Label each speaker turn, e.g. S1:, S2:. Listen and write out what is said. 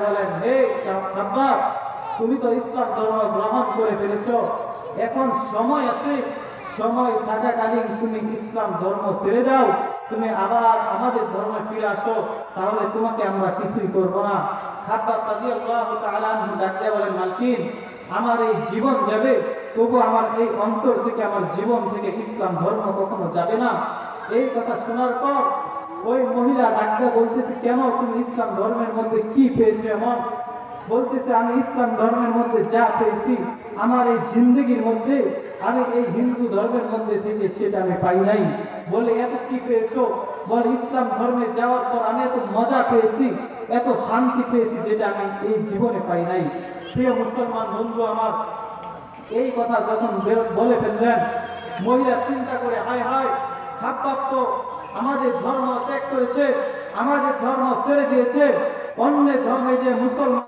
S1: বলেন, হে খাব্বাব তুমি তো ইসলাম ধর্ম গ্রহণ করে ফেলেছ। এখন সময় আছে, সময় থাকাকালীন তুমি ইসলাম ধর্ম ছেড়ে দাও। তুমি আবার আমাদের ধর্মে ফিরে আসো, তাহলে তোমাকে আমরা কিছুই করব না। খাব্বাব তাআলা আনহু ডাকিয়া মালকিন, আমার এই জীবন যাবে, তবু আমার এই অন্তর থেকে, আমার জীবন থেকে ইসলাম ধর্ম কখনো যাবে না। এই কথা শোনার পর ওই মহিলা ডাক্তার বলতেছে, কেন তুমি ইসলাম ধর্মের মধ্যে কি পেয়েছ এমন? বলতেছে, আমি ইসলাম ধর্মের মধ্যে যা পেয়েছি, আমার এই জিন্দগির মধ্যে, আমি এই হিন্দু ধর্মের মধ্যে থেকে সেটা আমি পাই নাই। বলে, এত কি পেয়েছ? বল, ইসলাম ধর্মে যাওয়ার পর আমি এত মজা পেয়েছি, এত শান্তি পেয়েছি, যেটা আমি এই জীবনে পাই নাই। প্রিয় মুসলমান বন্ধু, আমার এই কথা যখন বলে ফেললেন, মহিলা চিন্তা করে, হায় হায় খাপ্পাপ তো আমাদের ধর্ম ত্যাগ করেছে আমাদের ধর্ম ছেড়ে দিয়েছে। অন্যের ধর্মে যে মুসলমান